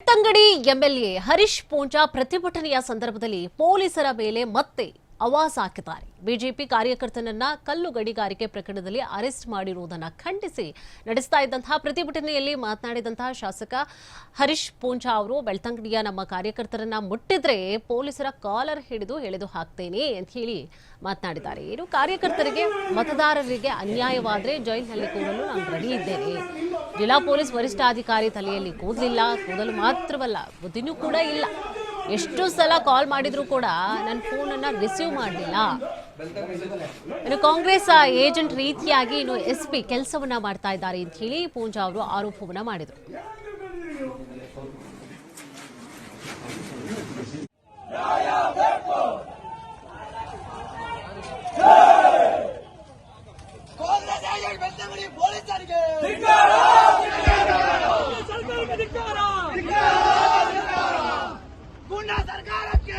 Belthangady MLA Harish Poonja ಪ್ರತಿಭಟನೆಯ ಸಂದರ್ಭದಲ್ಲಿ ಪೊಲೀಸರ ಮೇಲೆ ಮತ್ತೆ ಅವಾಜ್ ಹಾಕಿದ್ದಾರೆ ಬಿಜೆಪಿ ಕಾರ್ಯಕರ್ತನನ್ನ ಕಲ್ಲು ಗಡಿಗಾರಿಕೆ ಪ್ರಕರಣದಲ್ಲಿ ಅರೆಸ್ಟ್ ಮಾಡಿರುವುದನ್ನು ಖಂಡಿಸಿ ನಡೆಸ್ತಾ ಇದ್ದಂತಹ ಪ್ರತಿಭಟನೆಯಲ್ಲಿ ಮಾತನಾಡಿದಂತಹ ಶಾಸಕ ಹರೀಶ್ ಪೂಂಜಾ ಅವರು, ಬೆಳ್ತಂಗಡಿಯ ನಮ್ಮ ಕಾರ್ಯಕರ್ತರನ್ನ ಮುಟ್ಟಿದ್ರೆ ಪೊಲೀಸರ ಕಾಲರ್ ಹಿಡಿದು ಎಳೆದು ಹಾಕ್ತೇನೆ ಅಂತ ಹೇಳಿ ಮಾತನಾಡಿದ್ದಾರೆ. ಏನು ಕಾರ್ಯಕರ್ತರಿಗೆ, ಮತದಾರರಿಗೆ ಅನ್ಯಾಯವಾದರೆ ಜೈಲಿನಲ್ಲಿ ಕೂರಲು ನಾನು ರೆಡಿ ಇದ್ದೇನೆ. ಜಿಲ್ಲಾ ಪೊಲೀಸ್ ವರಿಷ್ಠಾಧಿಕಾರಿ ತಲೆಯಲ್ಲಿ ಕೂದಲಿಲ್ಲ. ಕೂದಲು ಮಾತ್ರವಲ್ಲ, ಬುದ್ಧಿನೂ ಕೂಡ ಇಲ್ಲ. ಎಷ್ಟು ಸಲ ಕಾಲ್ ಮಾಡಿದ್ರು ಕೂಡ ನನ್ನ ಫೋನನ್ನು ರಿಸೀವ್ ಮಾಡಲಿಲ್ಲ. ಇನ್ನು ಕಾಂಗ್ರೆಸ್ ಏಜೆಂಟ್ ರೀತಿಯಾಗಿ ಇನ್ನು ಎಸ್ ಪಿ ಕೆಲಸವನ್ನ ಮಾಡ್ತಾ ಇದ್ದಾರೆ ಅಂತ ಹೇಳಿ ಪೂಂಜಾ ಅವರು ಆರೋಪವನ್ನ ಮಾಡಿದರು ಕಾಂಗ್ರೆಸ್ ಏಜೆಂಟ್ ಬೆಳ್ತಂಗಡಿ ಪೊಲೀಸರಿಗೆ ಸರ್ಕಾರಕ್ಕೆ ಧಿಕ್ಕಾರ ಗುಂಡ ಸರ್ಕಾರಕ್ಕೆ ಗಂಡ ಸರ್ಕಾರಕ್ಕೆ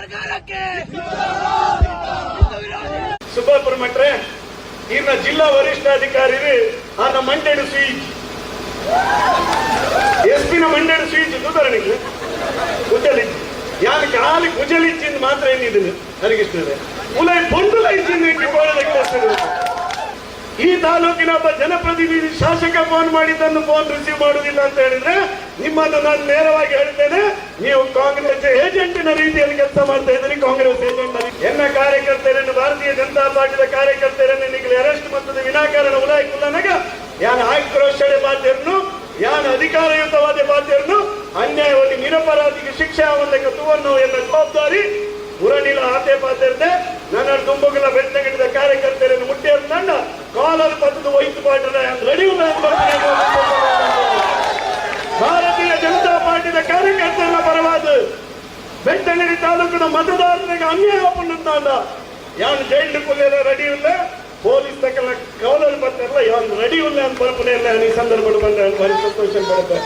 ಸರ್ಕಾರಕ್ಕೆ. ಸುಬ್ಬಾಪುರ ಮಟ್ರೆ ಇನ್ನ ಜಿಲ್ಲಾ ವರಿಷ್ಠಾಧಿಕಾರಿ ಆನ ಮಂಡೆಡು ಸ್ವೀಚ್ ಎಸ್ಪಿನ ಮಂಡೆಡು ಸ್ವೀಚ್ ಉದಾಹರಣೆಗೆ. ಉಜ್ಜಲಿಚ್ಚಿ ಯಾನ ಕಾಲಿ ಕುಜಲಿಚ್ಚಿಂದ ಮಾತ್ರ ಏನಿದ್ದೀನಿ ನನಗಿಷ್ಟದೆ. ಉಲೈ ಪೊಂಡುಲ ಇಚ್ಚಿಂದ ಈ ತಾಲೂಕಿನ ಒಬ್ಬ ಜನಪ್ರತಿನಿಧಿ ಶಾಸಕ ಫೋನ್ ಮಾಡಿದ್ದನ್ನು ಫೋನ್ ರಿಸೀವ್ ಮಾಡುವುದಿಲ್ಲ ಅಂತ ಹೇಳಿದ್ರೆ ನಿಮ್ಮನ್ನು ನಾನು ನೇರವಾಗಿ ಹೇಳ್ತೇನೆ, ನೀವು ಕಾಂಗ್ರೆಸ್ ಏಜೆಂಟಿನ ರೀತಿಯಲ್ಲಿ ಕೆಲಸ ಮಾಡ್ತಾ ಇದ್ದೀರಿ, ಕಾಂಗ್ರೆಸ್ ಏಜೆಂಟ್ ಎನ್ನ ಕಾರ್ಯಕರ್ತರನ್ನು ಭಾರತೀಯ ಜನತಾ ಪಾರ್ಟಿಯ ಕಾರ್ಯಕರ್ತರನ್ನು ನಿಗಲಿ ಅರೆಸ್ಟ್ ಮತ್ತು ವಿನಾಕಾರಣ ಉಲಾಯಿ ಕುಲ್ಲನಗ ಯಾನ ಆಕ್ರೋಶಳೆ ಬಾಧ್ಯರನ್ನು ಯಾನ ಅಧಿಕಾರಯುತವಾದ ಬಾಧ್ಯರನ್ನು ಅನ್ಯಾಯವಾಗಿ ನಿರಪರಾಧಿಗೆ ಶಿಕ್ಷೆ ಆಗುವುದಕ್ಕೆ ತುವನ್ನು ಎನ್ನ ಜವಾಬ್ದಾರಿ ಉರನಿಲ ಆತೆ ಪಾತ್ರದೆ ನನ್ನ ತುಂಬುಗಳ ಬೆಟ್ಟಗಿಡಿದ ಕಾರ್ಯಕರ್ತರನ್ನು ಮುಟ್ಟಿಯರು ಕಾಲರ್ ಪತ್ತದ ವಹಿಸು ಪಾಠದ ರೆಡಿ ಭಾರತೀಯ ಜನತಾ ಪಾರ್ಟಿಯ ಕಾರ್ಯಕರ್ತರ ಪರವಾದ ಬೆಟ್ಟಂಗಡಿ ತಾಲೂಕಿನ ಮತದಾರರಿಗೆ ಅನ್ಯಾಯ ಪುಣ್ಣ ಯಾನ್ ಜೈಲು ಕುಲ್ಲೆಲ್ಲ ರೆಡಿ ಇಲ್ಲ ಪೊಲೀಸ್ ತಕ್ಕಲ್ಲ ಕಾಲರ್ ಬರ್ತಾರಲ್ಲ ಯಾನ್ ರೆಡಿ ಇಲ್ಲ ಅಂತ ಬರ್ಪನೆ ಇಲ್ಲ ಈ ಸಂದರ್ಭ ಬಂದ ಭಾರಿ ಸಂತೋಷ ಪಡುತ್ತೆ